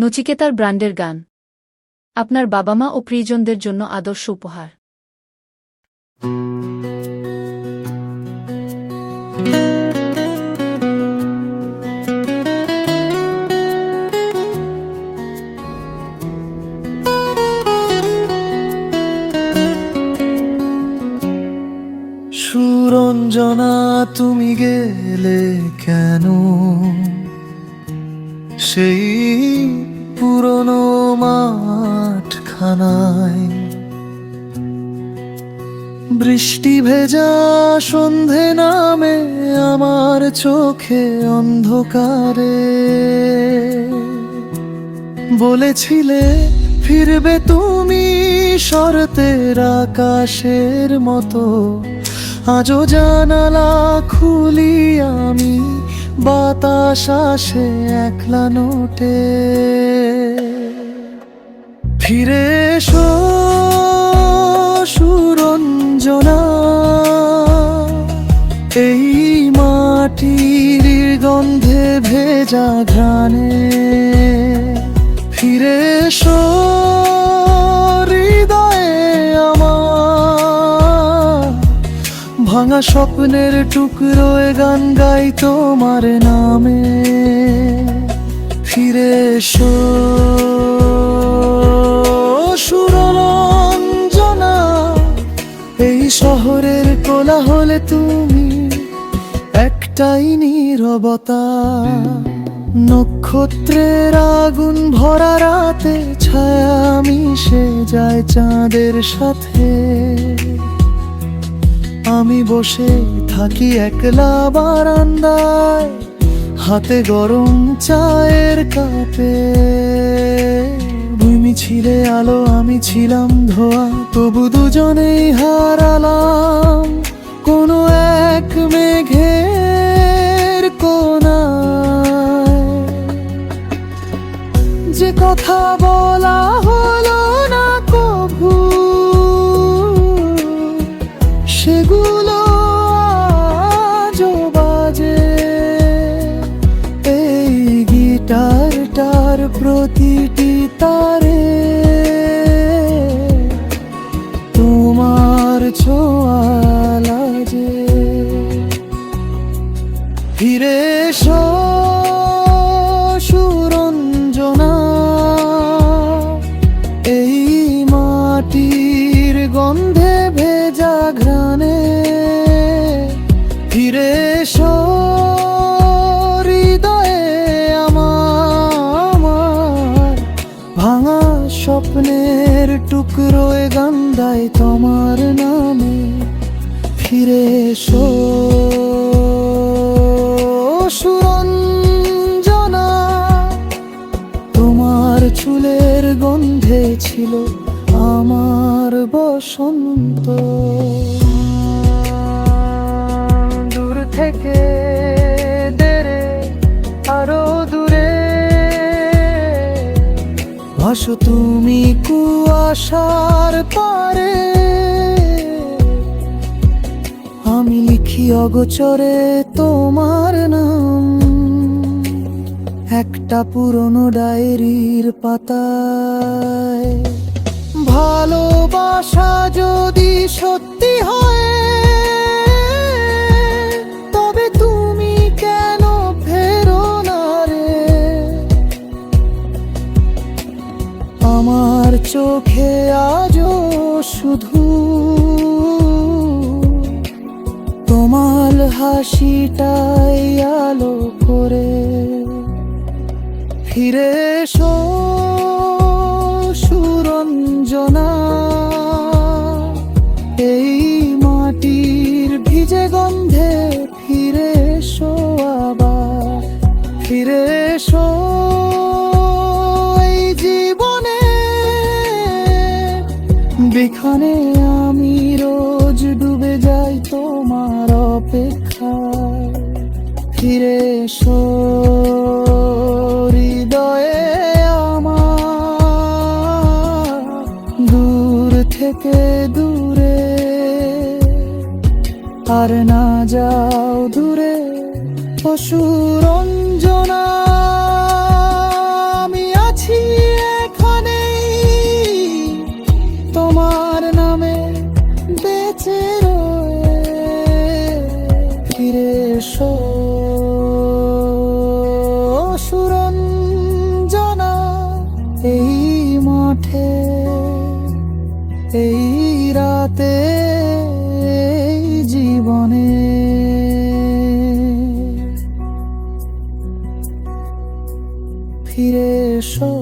নচিকেতার ব্র্যান্ডের গান। আপনার বাবা মা ও প্রিয়জনদের জন্য আদর্শ উপহার। সুরঞ্জনা, তুমি গেলে কেন? সেই পুরনো মাঠখানায়। বৃষ্টি ভেজা সন্ধে নামে আমার চোখে অন্ধকারে। বলেছিলে, ফিরবে তুমি শরতের আকাশের মতো। আজও জানালা খুলি আমি বাতাস আসে একলা নোটে। ফিরে এসো সুরঞ্জনা। এই মাটির গন্ধে ভেজা ঘ্রাণে। ফিরে এসো স্বপ্নের টুকরোয় গান গাই তোমার নামে। ফিরে এসো। সুরঞ্জনা এই শহরের কোলাহলে তুমি একটাই নীরবতা। নক্ষত্রের আগুন ভরা রাতে ছায়া মিশে যায় চাঁদের সাথে। আমি বসে থাকি একলা বারান্দায়, হাতে গরম চায়ের কাপে। তুমি ছিলে আলো, আমি ছিলাম ধোয়া, তবু দুজনেই হারালাম কোনো এক মেঘের যে কথা বলা হলো না কভু সেগুলো আজও বাজে। এই গিটারটার প্রতিটি তারে তোমার ছোঁয়া লাগে। ফিরে সুরঞ্জনা। এই মাটির গন্ধে ভেজা ঘ্রাণে। গান্ধায় তোমার নামে ফিরে এসো। সুরঞ্জনা তোমার চুলের গন্ধে ছিল আমার বসন্ত। দূর থেকে ভাসো তুমি কুয়াশার পারে। আমি লিখি অগোচরে তোমার নাম। একটা পুরনো ডায়েরির পাতায়। ভালোবাসা যদি সত্যি হয় আমার চোখে আজও শুধু তোমার হাসিটাই আলো করে ফিরে এসো। বিখানে আমি রোজ ডুবে যাই তোমার অপেক্ষায়। ফিরে এসো, হৃদয়ে আমার, দূর থেকে দূরে। আর না যাও দূরে অসুরঞ্জনা তোমার নামে বেঁচে ফিরে এসো। সুরঞ্জনা এই মাঠে এই রাতে এই জীবনে। ফিরে এসো।